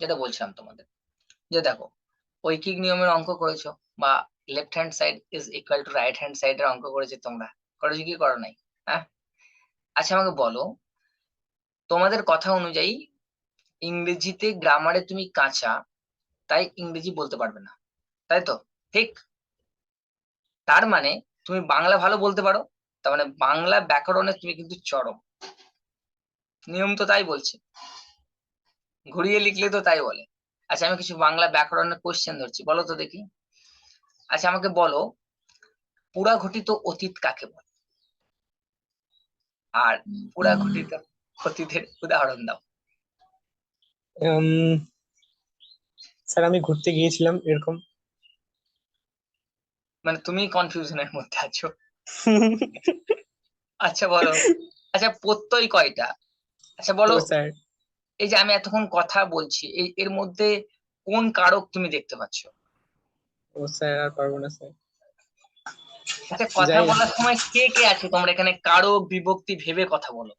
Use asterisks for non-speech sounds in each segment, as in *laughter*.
যেটা বলছিলাম তোমাদের। যে দেখো, ঐকিক নিয়মের অঙ্ক করেছ বা left hand side is equal to right hand side এর অঙ্ক করেছ তোমরা। করেছ কি করো নাই হ্যাঁ? আচ্ছা আমাকে বলো, তোমাদের কথা অনুযায়ী ইংরেজিতে গ্রামারে তুমি কাঁচা, তাই ইংরেজি বলতে পারবে না, তাই তো? ঠিক? তার মানে তুমি বাংলা ভালো বলতে পারো, তার মানে বাংলা ব্যাকরণে তুমি কিন্তু চরম। নিয়ম তো তাই বলছে। ঘুরিয়ে লিখলে তো তাই বলে। আচ্ছা আমি কিছু বাংলা ব্যাকরণের কোশ্চেন ধরছি বলো তো দেখি। আচ্ছা আমাকে বলো পুরা ঘটিত অতীত কাকে বলে? আর পুরা ঘটিত অতীতের উদাহরণ দাও। স্যার আমি ঘুরতে গিয়েছিলাম এরকম। মানে তুমি কনফিউশনের মধ্যে আছো। *laughs* আচ্ছা বলো। আচ্ছা প্রত্যয় কয়টা? আচ্ছা বলো। স্যার এই যে আমি এতক্ষণ কথা বলছি এই এর মধ্যে কোন কারক তুমি দেখতে পাচ্ছ? ও স্যার আর পারব না স্যার। আচ্ছা কথা বলার সময় কে কে আছে? তোমরা এখানে কারক বিভক্তি ভেবে কথা বলো।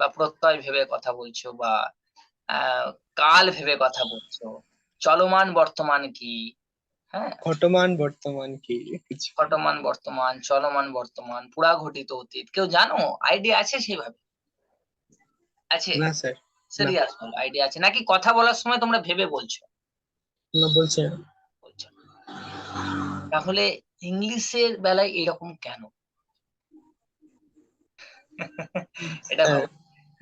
বা প্রত্যয় ভেবে কথা বলছো বা কাল ভেবে কথা বলছো। চলমান বর্তমান কি? হ্যাঁ? ঘটমান বর্তমান কি? কিছু। বর্তমান চলমান বর্তমান পুরা ঘটিত অতীত। কেউ জানো? আইডিয়া আছে সেইভাবে? আছে? না স্যার। সিরিয়াস বল আইডিয়া আছে। নাকি কথা বলার সময় তোমরা ভেবে বলছো? না বলছি। তাহলে ইংলিশের বেলায় এরকম কেন? এটা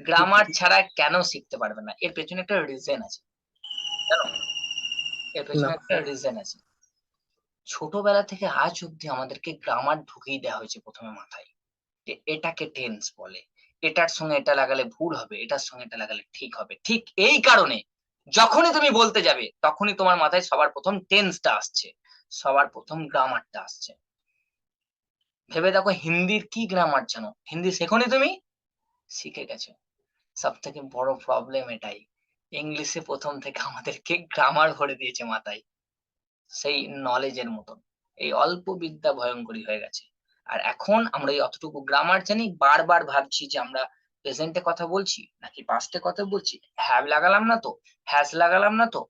গ্রামার ছাড়া কেন শিখতে পারবে না? এর পেছনে একটা রিজন আছে। জানো? এর পেছনে একটা রিজন আছে। ছোটবেলা থেকে আজ অব্দি আমাদেরকে গ্রামার ঢুকিয়ে দেওয়া হয়েছে প্রথমে মাথায়। যে এটাকে টেন্স বলে। এটার সঙ্গে এটা লাগালে ভুল হবে, এটার সঙ্গে এটা লাগালে ঠিক হবে। ঠিক এই কারণে যখনই তুমি বলতে যাবে, তখনই তোমার মাথায় সবার প্রথম টেন্সটা আসছে, সবার প্রথম গ্রামারটা আসছে। ভেবে দেখো হিন্দির কি গ্রামার জানো? হিন্দি শেখনি তুমি? শিখে গেছো। সব থেকে বড় প্রবলেম এটাই। ইংলিশে প্রথম থেকে আমাদেরকে গ্রামার ভরে দিয়েছে মাথায়। সেই নলেজের মতন। এই অল্প বিদ্যা ভয়ঙ্করী হয়ে গেছে। আর এখন আমরা এই অতটুকু গ্রামার জানি, বারবার ভাবছি যে আমরা প্রেজেন্টে কথা বলছি নাকি পাস্টে কথা বলছি? হ্যাভ লাগালাম না তো? হ্যাজ লাগালাম না তো?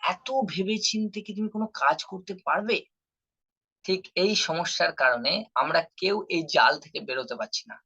এত ভেবে চিন্তে কি তুমি কোনো কাজ করতে পারবে? ঠিক এই সমস্যার কারণে আমরা কেউ এই জাল থেকে বেরোতে পারছি না।